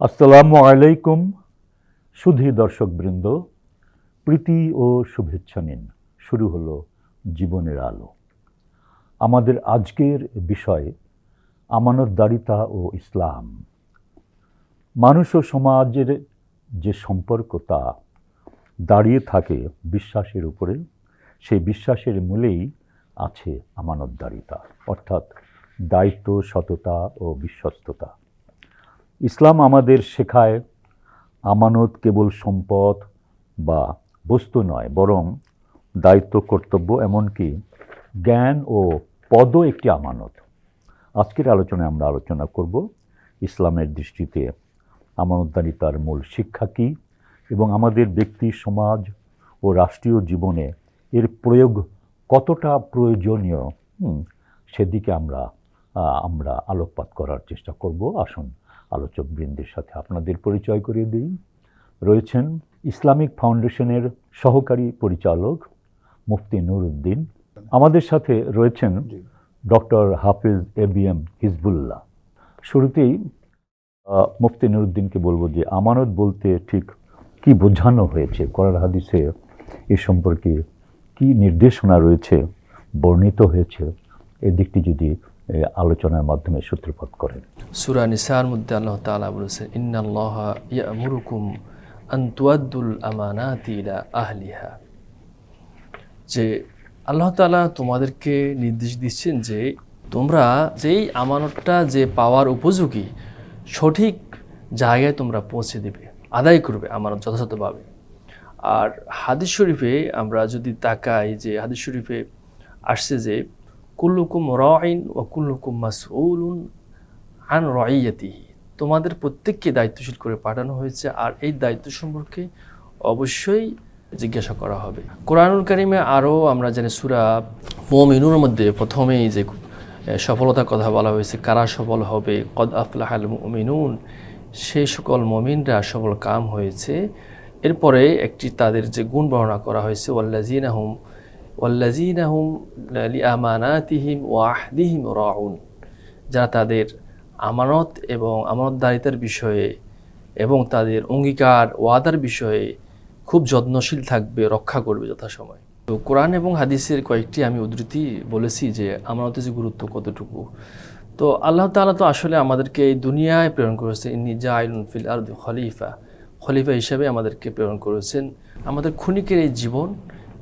আসসালামু আলাইকুম, সুধী দর্শকবৃন্দ, প্রীতি ও শুভেচ্ছা নিন। শুরু হলো জীবনের আলো। আমাদের আজকের বিষয়, আমানতদারিতা ও ইসলাম। মানুষ ও সমাজের যে সম্পর্ক তা দাঁড়িয়ে থাকে বিশ্বাসের উপরে, সেই বিশ্বাসের মূলেই আছে আমানতদারিতা, অর্থাৎ দায়িত্ব, সততা ও বিশ্বস্ততা। ইসলাম আমাদের শেখায় আমানত কেবল সম্পদ বা বস্তু নয়, বরং দায়িত্ব, কর্তব্য, এমনকি জ্ঞান ও পদও একটি আমানত। আজকের আলোচনায় আমরা আলোচনা করব ইসলামের দৃষ্টিতে আমানতদারিতার মূল শিক্ষা কী এবং আমাদের ব্যক্তি, সমাজ ও রাষ্ট্রীয় জীবনে এর প্রয়োগ কতটা প্রয়োজনীয়। সেদিকে আমরা আমরা আলোকপাত করার চেষ্টা করব। আসুন। আলোচক বৃন্দের সাথে আপনাদের পরিচয় করিয়ে দিই। রয়েছেন ইসলামিক ফাউন্ডেশনের সহকারী পরিচালক মুফতি নুরুদ্দিন। আমাদের সাথে রয়েছেন doctor Hafiz A B M Hizbullah. শুরুতেই মুফতি নুরুদ্দিনকে বলব যে আমানত বলতে ঠিক কি বোঝানো হয়েছে? করার হাদিসে এ সম্পর্কে কি নির্দেশনা রয়েছে বর্ণিত হয়েছে? এই দিকটি যদি আলোচনার মাধ্যমে সূত্রপাত করেন। সুরা নিসার মধ্যে আল্লাহ তাআলা বলেছেন ইন্নাল্লাহ ইয়ামুরুকুম আন তুয়াদ্দুল আমানাতি ইলা আহলিহা। যে আল্লাহ তাআলা তোমাদেরকে নির্দেশ দিচ্ছেন যে তোমরা যেই আমানতটা, যে পাওয়ার উপযোগী, সঠিক জায়গায় তোমরা পৌঁছে দেবে, আদায় করবে আমানত যথাযথভাবে। আর হাদিস শরীফে আমরা যদি তাকাই যে হাদিস শরীফে আসছে যে কুল্লুকুম রাইন ও কুল্লুকুম মাসউলুন আন রাইয়াতিহি। তোমাদের প্রত্যেককে দায়িত্বশীল করে পাঠানো হয়েছে আর এই দায়িত্ব সম্পর্কে অবশ্যই জিজ্ঞাসা করা হবে। কোরআনুল কারিমে আরও আমরা জানি সুরা মোমিনুর মধ্যে প্রথমেই যে সফলতার কথা বলা হয়েছে, কারা সফল হবে, কদ আফলাহাল মুমিনুন সেই সকল মমিনরা সফল কাম হয়েছে। এরপরে একটি তাদের যে গুণ বর্ণনা করা হয়েছে ওয়াল্লাজিন আহম ওয়াল্লাজিন আহম লি আমানাতিহিম ওয়াহদিহিম যারা তাদের আমানত এবং আমানতদারিতার বিষয়ে এবং তাদের অঙ্গীকার, ওয়াদার বিষয়ে খুব যত্নশীল থাকবে, রক্ষা করবে যথাসময়। তো কোরআন এবং হাদিসের কয়েকটি আমি উদ্ধৃতি বলেছি যে আমানতের যে গুরুত্ব কতটুকু। তো আল্লাহ তাআলা তো আসলে আমাদেরকে এই দুনিয়ায় প্রেরণ করেছে। ইন্নি জাইলুন ফিল আরদ খলিফা। খলিফা হিসাবে আমাদেরকে প্রেরণ করেছেন। আমাদের ক্ষণিকের এই জীবন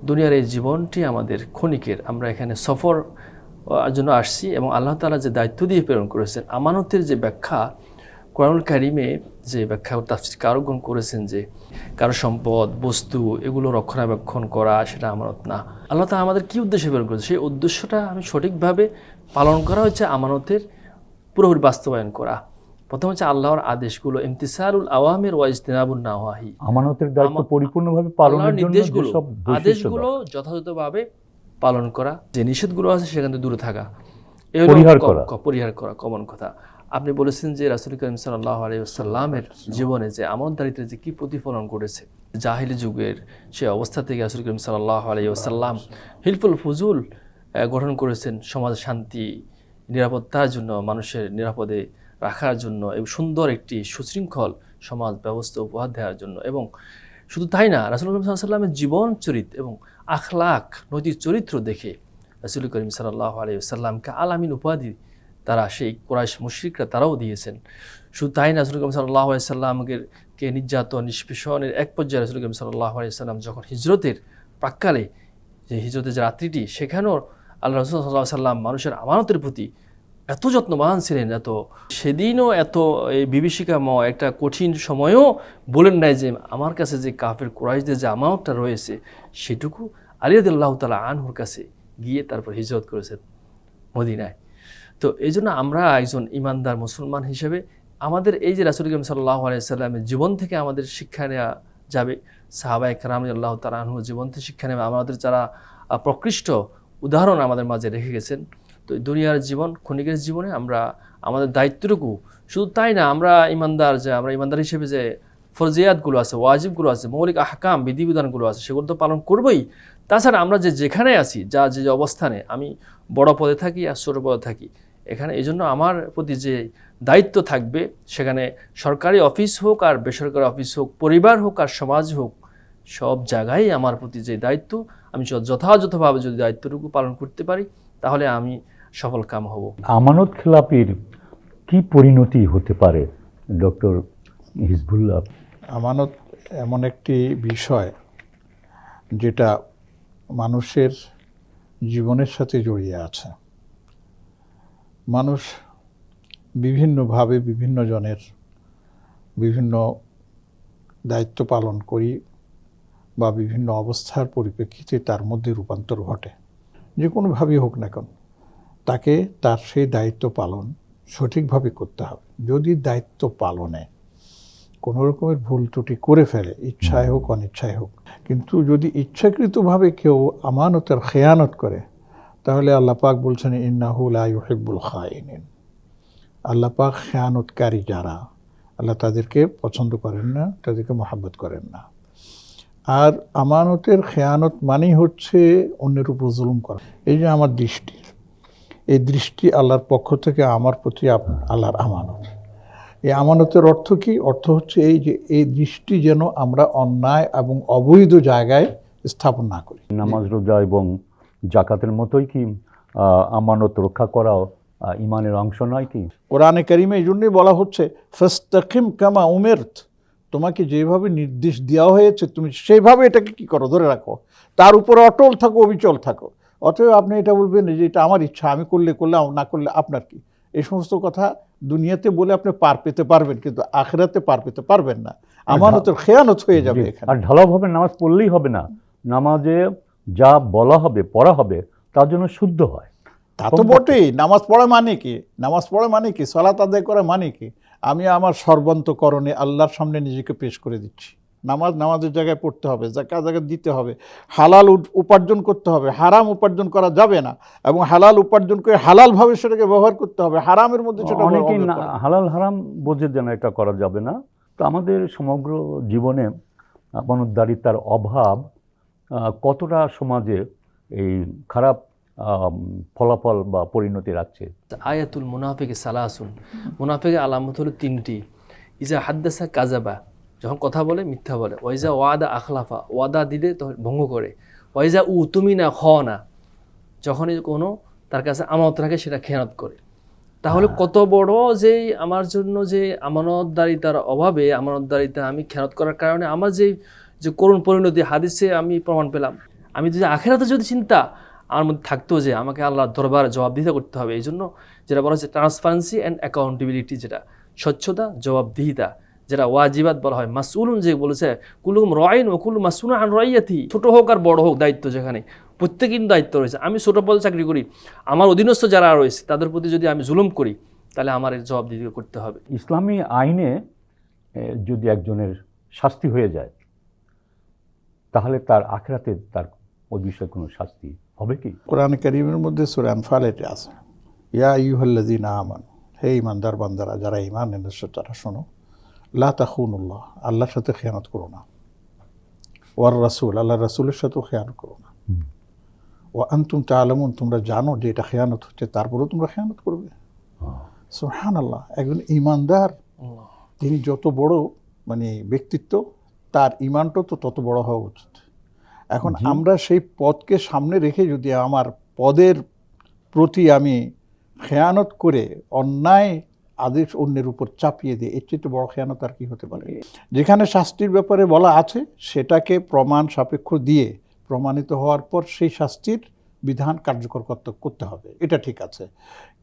দুনিয়ার এই জীবনটি আমাদের ক্ষণিকের। আমরা এখানে সফর জন্য আসছি এবং আল্লাহ তাআলা যে দায়িত্ব দিয়ে প্রেরণ করেছেন, আমানতের যে ব্যাখ্যা, কোরআনুল কারিমে যে ব্যাখ্যা তাফসির কারোগণ করেছেন যে কারও সম্পদ, বস্তু এগুলো রক্ষণাবেক্ষণ করা সেটা আমানত না। আল্লাহ তাআলা আমাদের কী উদ্দেশ্যে প্রেরণ করেছে সেই উদ্দেশ্যটা আমি সঠিকভাবে পালন করা হচ্ছে আমানতের পুরোপুরি বাস্তবায়ন করা। প্রথম হচ্ছে আল্লাহর আদেশগুলো ইমতিসারুল আওয়ামের ওয়া ইজতিনাবুন নাওয়াহি। আমানতের দায়িত্ব পরিপূর্ণভাবে পালনের জন্য নির্দেশগুলো আদেশগুলো যথাযথভাবে পালন করা যে নিষেধগুলো আছে সেখান থেকে দূরে থাকা। পরিহার করা। পরিহার করা কমন কথা। আপনি বলেছেন যে রাসুল করিম সাল্লাহ আলাইসাল্লামের জীবনে যে আমনদারিতে যে কি প্রতিফলন করেছে জাহিলি যুগের সে অবস্থা থেকে রাসুল করিম সাল্লাহ আলাইসাল্লাম হিলফুল ফুজুল গঠন করেছেন সমাজ শান্তি নিরাপত্তার জন্য মানুষের নিরাপদে রাখার জন্য এবং সুন্দর একটি সুশৃঙ্খল সমাজ ব্যবস্থা উপহার দেওয়ার জন্য। এবং শুধু তাই না রাসুল করিম সাল্লামের জীবন চরিত এবং আখলাক নৈতিক চরিত্র দেখে রাসুল করিম সাল্লাহ আলাইসাল্লামকে আলামিন উপাধি তারা, সেই কোরআশ মুশরিকরা তারাও দিয়েছেন। শুধু তাই না রাসুল করিম সাল্লাহ আলাইসাল্লামকে কে নির্যাতন, নিষ্পেষণের এক পর্যায়ে রাসুল করিম সাল্লাহ আলাইসাল্লাম যখন হিজরতের প্রাক্কালে, যে হিজরতের যে রাত্রিটি, সেখানেও আল্লাহ রসুল সাল্লাহ সাল্লাম মানুষের আমানতের প্রতি এত যত্নবান ছিলেন, এত, সেদিনও এত এই বিভীষিকাময় একটা কঠিন সময়ও বলেন নাই যে, আমার কাছে যে কাফের কোরাইশদের যে আমানতটা রয়েছে, সেটুকু আলিয়াদুল্লাহ তালা আনহুর কাছে গিয়ে তারপর হিজরত করেছেন মদিনায়। তো এই জন্য আমরা একজন ইমানদার মুসলমান হিসেবে আমাদের এই যে রাসুল করিম সাল্লাহ আলাইসাল্লামের জীবন থেকে আমাদের শিক্ষা নেওয়া যাবে সাহাবা একরাম আল্লাহ তালা আনহুর জীবন থেকে শিক্ষা নেবে, আমাদের যারা প্রকৃষ্ট উদাহরণ আমাদের মাঝে রেখে গেছেন তো দুনিয়ার জীবন, ক্ষণিকের জীবনে আমরা আমাদের দায়িত্বটুকু। শুধু তাই না, আমরা ইমানদার যে, আমরা ইমানদার হিসেবে যে ফরজিয়াতগুলো আছে, ওয়াজিবগুলো আছে, মৌলিক আহকাম, বিধিবিধানগুলো আছে, সেগুলো তো পালন করবই। তাছাড়া আমরা যে যেখানে আছি, যা যে যে অবস্থানে, আমি বড় পদে থাকি আর ছোট পদে থাকি, এখানে এই জন্য আমার প্রতি যে দায়িত্ব থাকবে, সেখানে সরকারি অফিস হোক আর বেসরকারি অফিস হোক, পরিবার হোক আর সমাজ হোক, সব জায়গায় আমার প্রতি যে দায়িত্ব, আমি যথাযথভাবে যদি দায়িত্বটুকু পালন করতে পারি, তাহলে আমি সফল কাম হব। আমানত খেলাপির কি পরিণতি হতে পারে ডক্টর হিজবুল্লাহ? আমানত এমন একটি বিষয় যেটা মানুষের জীবনের সাথে জড়িয়ে আছে। মানুষ বিভিন্নভাবে বিভিন্ন জনের বিভিন্ন দায়িত্ব পালন করি বা বিভিন্ন অবস্থার পরিপ্রেক্ষিতে তার মধ্যে রূপান্তর ঘটে। যে কোনোভাবেই হোক না কেন। তাকে তার সেই দায়িত্ব পালন সঠিকভাবে করতে হবে। যদি দায়িত্ব পালনে কোনো রকমের ভুল ত্রুটি করে ফেলে ইচ্ছায় হোক অনিচ্ছায় হোক কিন্তু যদি ইচ্ছাকৃতভাবে কেউ আমানতের খেয়ানত করে তাহলে আল্লাহ পাক বলছেন ইন্নাহুল আইহিবুল খাইনিন আল্লাহ পাক খেয়ানতকারী যারা আল্লাহ তাদেরকে পছন্দ করেন না তাদেরকে মহাব্বত করেন না। আর আমানতের খেয়ানত মানেই হচ্ছে অন্যের উপর জুলুম করা। এই যে আমার দৃষ্টি এই দৃষ্টি আল্লাহর পক্ষ থেকে আমার প্রতি আল্লাহর আমানত। এই আমানতের অর্থ কি? অর্থ হচ্ছে এই যে এই দৃষ্টি যেন আমরা অন্যায় এবং অবৈধ জায়গায় স্থাপন না করি। নামাজ রোজা এবং জাকাতের মতোই কি আমানত রক্ষা করাও ইমানের অংশ নয় কি? কোরআনে কারিমে এই জন্যই বলা হচ্ছে ফাস্তাকিম কামা উমেরত। তোমাকে যেভাবে নির্দেশ দেওয়া হয়েছে তুমি সেইভাবে এটাকে কি করো? ধরে রাখো। তার উপর অটল থাকো অবিচল থাকো। অতএব আপনি এটা বলবেন যে এটা আমার ইচ্ছা আমি করলে করলে না করলে আপনার কি? এই সমস্ত কথা দুনিয়াতে বলে আপনি পার পেতে পারবেন কিন্তু আখেরাতে পার পেতে পারবেন না। আমানতের খেয়ানত হয়ে যাবে এখানে। আর ঢালাওভাবে নামাজ পড়লেই হবে না। নামাজে যা বলা হবে পড়া হবে তার জন্য শুদ্ধ হয়। তা তো বটেই। নামাজ পড়া মানে কি? নামাজ পড়া মানে কি? সলাত আদায় করা মানে কি? আমি আমার সর্বান্তকরণে আল্লাহর সামনে নিজেকে পেশ করে দিচ্ছি। নামাজ নামাজের জায়গায় পড়তে হবে জায়গা জায়গায় দিতে হবে। হালাল উপার্জন করতে হবে হারাম উপার্জন করা যাবে না এবং হালাল উপার্জন করে হালালভাবে সেটাকে ব্যবহার করতে হবে হারামের মধ্যে সেটা অনেকেই না- হালাল হারাম বোঝে যেন এটা করা যাবে না। তো আমাদের সমগ্র জীবনে আমানতদারিতার অভাব কতটা সমাজে এই খারাপ ফলাফল বা পরিণতি রাখছে? আয়াতুল মুনাফিকে সালাসুন। মুনাফিকের আলামত হলো তিনটি। ইজা হাদ্দাসা কাজাবা যখন কথা বলে মিথ্যা বলে। ওয়াইজা ওয়াদা আখলাফা ওয়াদা দিলে তখন ভঙ্গ করে। ওয়াইজা উ তুমি না খ না যখনই কোনো তার কাছে আমানত রাখে সেটা খেয়ানত করে। তাহলে কত বড় যে আমার জন্য যে আমানতদারিতার অভাবে আমানতদারিতা আমি খেয়ানত করার কারণে আমার যে যে করুণ পরিণতি হাদিসে আমি প্রমাণ পেলাম। আমি যদি আখেরাতে যদি চিন্তা আমার মধ্যে থাকতো যে আমাকে আল্লাহর দরবার জবাবদিহিতা করতে হবে এই জন্য যেটা বলা হচ্ছে ট্রান্সপারেন্সি অ্যান্ড অ্যাকাউন্টেবিলিটি যেটা স্বচ্ছতা জবাবদিহিতা। যেটা ওয়াজিবাত বলা হয়। মাসুলুন যে বলেছে কুলুম রয়ন ও কুলু মাসুন আন রয়াতি ছোট হোক আর বড় হোক দায়িত্ব যেখানে প্রত্যেকের দায়িত্ব রয়েছে। আমি ছোট পদে চাকরি করি আমার অধীনস্থ যারা রয়েছে তাদের প্রতি যদি আমি জুলুম করি তাহলে আমার এর জবাবদিহি করতে হবে। ইসলামী আইনে যদি একজনের শাস্তি হয়ে যায় তাহলে তার আখরাতে তার ওই বিষয়ে কোনো শাস্তি হবে কি? কোরআন করিমের মধ্যে সুরে আনফাল এটা আছে। ইয়া ইউহল্লাদিন আমান হে ইমানদার বান্দারা যারা ইমান এনেছো তারা শোনো। লা তাখুনুল্লাহ আল্লাহর সাথে খেয়ানত করো না। ওয়ার রাসুল আল্লাহ রাসুলের সাথেও খেয়ানত করো না। ও আন্তুম তালামুন তোমরা জানো যে এটা খেয়ানত হচ্ছে তারপরেও তোমরা খেয়ানত করবে। সোহান আল্লাহ একজন ইমানদার তিনি যত বড় মানে ব্যক্তিত্ব তার ইমানটা তো তত বড় হওয়া উচিত। এখন আমরা সেই পদকে সামনে রেখে যদি আমার পদের প্রতি আমি খেয়ানত করে অন্যায় আদেশ অন্যের উপর চাপিয়ে দিয়ে, এর চেয়ে বড় খেয়ানত আর কি হতে পারে? যেখানে শাস্তির ব্যাপারে বলা আছে, সেটাকে প্রমাণ সাপেক্ষ দিয়ে প্রমাণিত হওয়ার পর সেই শাস্তির বিধান কার্যকর করতে হবে। এটা ঠিক আছে।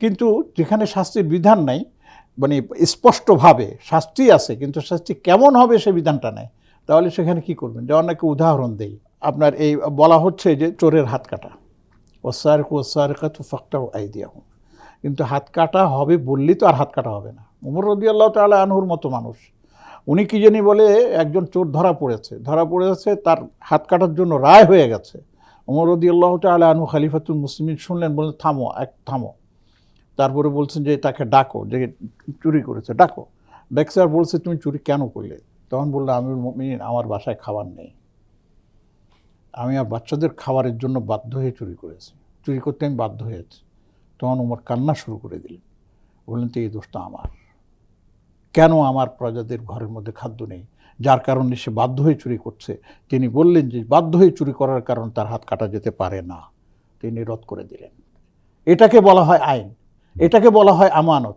কিন্তু যেখানে শাস্তির বিধান নাই মানে স্পষ্টভাবে শাস্তি আছে, কিন্তু শাস্তি কেমন হবে সে বিধানটা নেই, তাহলে সেখানে কি করবেন? যেমন অনেকে উদাহরণ দেই। আপনার এই বলা হচ্ছে যে চোরের হাত কাটা। ওসারেক ওসারেকা তো ফাঁকটাও আইডিয়া কিন্তু হাত কাটা হবে বললেই তো আর হাত কাটা হবে না। উমর রদি আল্লাহ তালা আনহুর মতো মানুষ। উনি কি জানি বলে একজন চোর ধরা পড়েছে। ধরা পড়েছে, তার হাত কাটার জন্য রায় হয়ে গেছে। উমর রদি আল্লাহ তালা আনহু খালিফাতুল মুসলিমিন শুনলেন, বললেন, থামো, এক, থামো। তারপরে বলছেন যে, তাকে ডাকো, যে চুরি করেছে, ডাকো। দেখছে আর বলছে, তুমি চুরি কেন করলে? তখন বলল আমি আমার বাসায় খাবার নেই। আমি আর বাচ্চাদের খাবারের জন্য বাধ্য হয়ে চুরি করেছি। চুরি করতে আমি বাধ্য হয়েছি। তখন ওমর কান্না শুরু করে দিলেন। বললেন তো এই দোষটা আমার। কেন আমার প্রজাদের ঘরের মধ্যে খাদ্য নেই? যার কারণে সে বাধ্য হয়ে চুরি করছে। তিনি বললেন যে বাধ্য হয়ে চুরি করার কারণ তার হাত কাটা যেতে পারে না। তিনি রদ করে দিলেন। এটাকে বলা হয় আইন। এটাকে বলা হয় আমানত।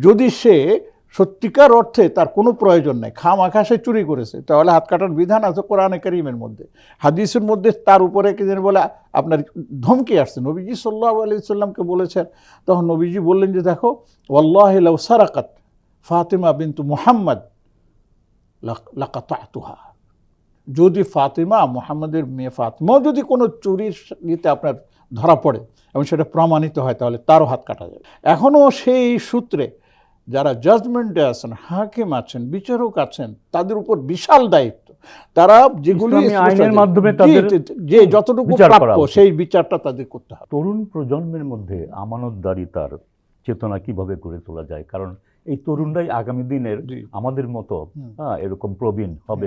যদি সে সত্যিকার অর্থে তার কোনো প্রয়োজন নেই। খাম আকাশে চুরি করেছে। তাহলে হাত কাটার বিধান আছে কোরআনে করিমের মধ্যে। হাদিসের মধ্যে তার উপরে কি যেন বলে, আপনার ধমকি আসছে। নবীজি সাল্লাহ আলি সাল্লামকে বলেছেন, তখন নবীজি বললেন যে, দেখো, ওয়াল্লাহ লাউ সারাকাত ফাতিমা বিন্তু মুহাম্মদ লাকাতাতুহা। যদি ফাতিমা মুহাম্মাদের মেয়ে ফাতিমাও যদি কোনো চুরির নিতে আপনার ধরা পড়ে এবং সেটা প্রমাণিত হয়, তাহলে তারও হাত কাটা যাবে। এখনও সেই সূত্রে যারা জাজমেন্টে আছেন হাকিম আছেন বিচারক আছেন তাদের উপর বিশাল দায়িত্ব। তারা যেগুলি আইনের মাধ্যমে যে যতটুকু প্রাপ্য সেই বিচারটা তাদের করতে হবে। তরুণ প্রজন্মের মধ্যে আমানতদারিতার চেতনা কীভাবে গড়ে তোলা যায়? কারণ এই তরুণরাই আগামী দিনের। আমাদের মতো হ্যাঁ, এরকম প্রবীণ হবে।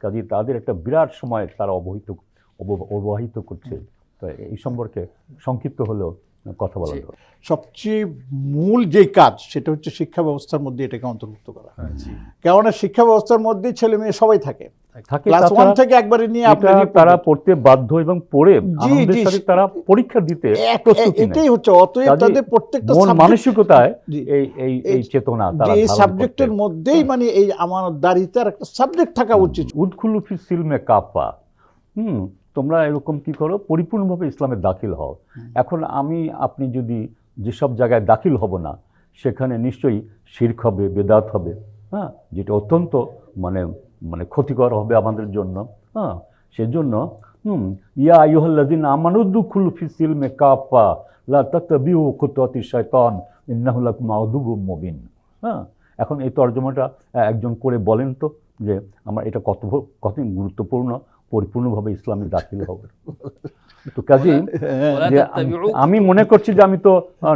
কাজে তাদের একটা বিরাট সময় তারা অবহিত অব- অবহিত করছে। তো এই সম্পর্কে সংক্ষিপ্ত হলেও কথা বলা দরকার। সবচেয়ে মূল যে কাজ সেটা হচ্ছে শিক্ষা ব্যবস্থার মধ্যে এটাকে অন্তর্ভুক্ত করা। কেননা শিক্ষা ব্যবস্থার মধ্যে ছেলে মেয়ে সবাই থাকে। থাকে ক্লাস ওয়ান থেকে একবারে নিয়ে এটা তারা পড়তে বাধ্য এবং পড়ে সাথে তারা পরীক্ষা দিতে প্রস্তুতি এটাই হচ্ছে অতএব তাদের প্রত্যেকটা মন মানসিকতায় এই এই এই চেতনা তারা এই সাবজেক্টের মধ্যেই মানে এই আমানতদারিতার একটা সাবজেক্ট থাকা উচিত। উদ্খুলু ফি সিলমে কাপা। হুম। তোমরা এরকম কি করো? পরিপূর্ণভাবে ইসলামে দাখিল হও। এখন আমি আপনি যদি যেসব জায়গায় দাখিল হব না সেখানে নিশ্চয়ই শির্ক হবে বেদাত হবে হ্যাঁ? যেটা অত্যন্ত মানে মানে ক্ষতিকর হবে আমাদের জন্য হ্যাঁ? সেজন্য হুম ইয়া আইয়ুহাল্লাযিনা আমানুদ্দুখুলু ফি সিলমে কাপা লা তাত্তাবিউ খুতুওয়াতি শাইতান ইন্নাহু লাকুম আদুবুম মুবিন হ্যাঁ? এখন এই তর্জমাটা একজন করে বলেন তো যে আমার এটা কত কত গুরুত্বপূর্ণ পরিপূর্ণভাবে ইসলামে দাখিল হবে। তো কাজেই ওয়ালা যে আমি মনে করছি যে আমি তো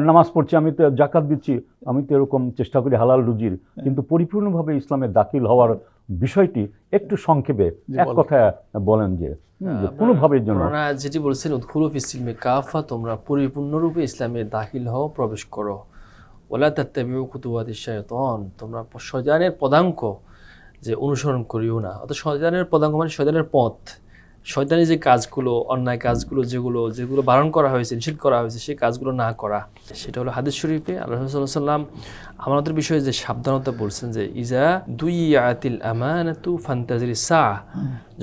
নামাজ পড়ছি আমি তো জাকাত দিচ্ছি আমি তো এরকম চেষ্টা করি হালাল রুজির। কিন্তু পরিপূর্ণভাবে ইসলামে দাখিল হওয়ার বিষয়টি একটু সংক্ষেপে এক বলেন। কথায় বলেন যে কোনোভাবের জন্য যেটি বলছেন উদ্খুলু ফিসিলমে কাফা তোমরা পরিপূর্ণরূপে ইসলামে দাখিল হও প্রবেশ করো। ওলা তাত্তাবিউ কুতুওয়াতি শায়তান তোমরা শয়তানের পদাঙ্ক যে অনুসরণ করিও না। অর্থাৎ শয়তানের পদাঙ্ক মানে শয়তানের পথ। শয়তানি যে কাজগুলো অন্যায় কাজগুলো যেগুলো যেগুলো বারণ করা হয়েছে নিষেধ করা হয়েছে সেই কাজগুলো না করা। সেটা হলো হাদিস শরীফে আল্লাহ সাল্লাম আমাদের বিষয়ে যে সাবধানতা বলছেন যে ইজা দুই আতিল আমানাতু ফান্তাজির সা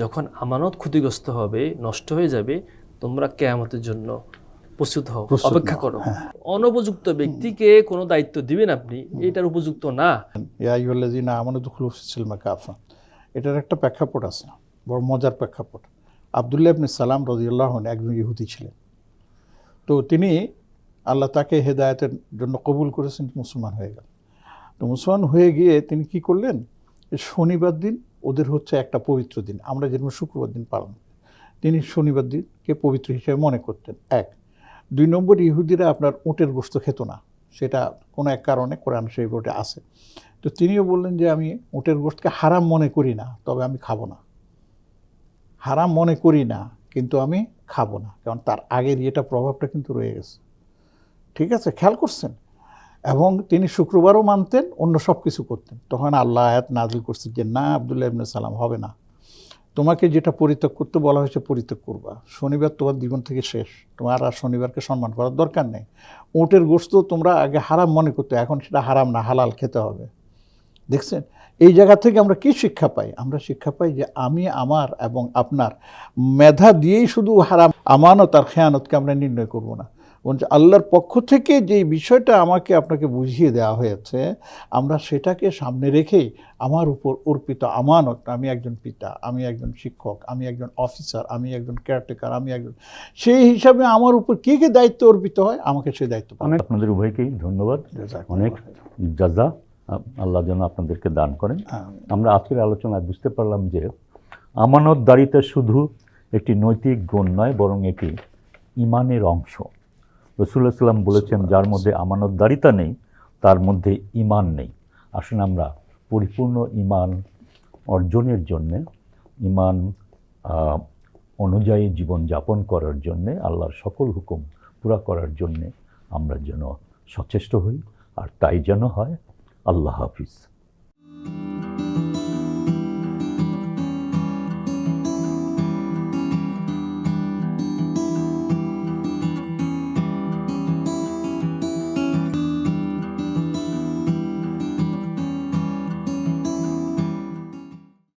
যখন আমানত ক্ষতিগ্রস্ত হবে নষ্ট হয়ে যাবে তোমরা কেয়ামতের জন্য প্রস্তুত হও অপেক্ষা করো। অনুপযুক্ত ব্যক্তিকে কোনো দায়িত্ব দিবেন আপনি এটার উপযুক্ত না। ইয়া আইয়ুহাল্লাযিনা আমানুদ্দুখুলু ফি সিলমে কাফা এটার একটা প্রেক্ষাপট আছে বড় মজার প্রেক্ষাপট। আবদুল্লাহ ইবনে সালাম রাদিয়াল্লাহু আনহু একজন ইহুদি ছিলেন। তো তিনি আল্লাহ তাকে হেদায়েতের জন্য কবুল করেছেন মুসলমান হয়ে গেল। তো মুসলমান হয়ে গিয়ে তিনি কি করলেন? শনিবার দিন ওদের হচ্ছে একটা পবিত্র দিন আমরা যেরকম শুক্রবার দিন পালন তিনি শনিবার দিনকে পবিত্র হিসেবে মনে করতেন। এক দুই নম্বর ইহুদিরা আপনার উটের গোস্ত খেত না। সেটা কোনো এক কারণে কোরআন শরীফে আছে। তো তিনিও বললেন যে আমি উটের গোস্তকে হারাম মনে করি না, তবে আমি খাব না। হারাম মনে করি না, কিন্তু আমি খাব না, কারণ তার আগের ইয়েটা প্রভাবটা কিন্তু রয়ে গেছে। ঠিক আছে, খেয়াল করছেন? এবং তিনি শুক্রবারও মানতেন, অন্য সব কিছু করতেন। তখন আল্লাহ আয়াত নাজিল করছে যে, না, আবদুল্লাহ ইবনে সালাম হবে না। তোমাকে যেটা পরিত্যাগ করতে বলা হয়েছে, পরিত্যাগ করবা। শনিবার তোমার জীবন থেকে শেষ। তোমার আর শনিবারকে সম্মান করার দরকার নেই। উটের গোস্ত তোমরা আগে হারাম মনে করতে, এখন সেটা হারাম না, হালাল খেতে হবে। দেখছেন? এই জায়গা থেকে আমরা কি শিক্ষা পাই? আমরা শিক্ষা পাই যে আমি, আমার এবং আপনার মেধা দিয়েই শুধু হারাম, আমানত আর খেয়ানতকে আমরা নির্ণয় করব না। বরঞ্চ আল্লাহর পক্ষ থেকে যে বিষয়টা আমাকে আপনাকে বুঝিয়ে দেওয়া হয়েছে আমরা সেটাকে সামনে রেখেই আমার উপর অর্পিত আমানত আমি একজন পিতা আমি একজন শিক্ষক আমি একজন অফিসার আমি একজন কেয়ারটেকার আমি একজন সেই হিসাবে আমার উপর কী কী দায়িত্ব অর্পিত হয় আমাকে সেই দায়িত্ব অনেক আপনাদের উভয়কেই ধন্যবাদ। অনেক জাজা আল্লাহ যেন আপনাদেরকে দান করেন। আমরা আজকের আলোচনায় বুঝতে পারলাম যে আমানত আমানতদারিতা শুধু একটি নৈতিক গুণ নয় বরং এটি ইমানের অংশ। রসুল্লাহ সাল্লাম বলেছেন যার মধ্যে আমানতদারিতা নেই তার মধ্যে ইমান নেই। আসুন আমরা পরিপূর্ণ ইমান অর্জনের জন্যে ইমান অনুযায়ী জীবন যাপন করার জন্যে আল্লাহর সকল হুকুম পুরা করার জন্যে আমরা যেন সচেষ্ট হই আর তাই যেন হয়। আল্লাহ হাফিজ।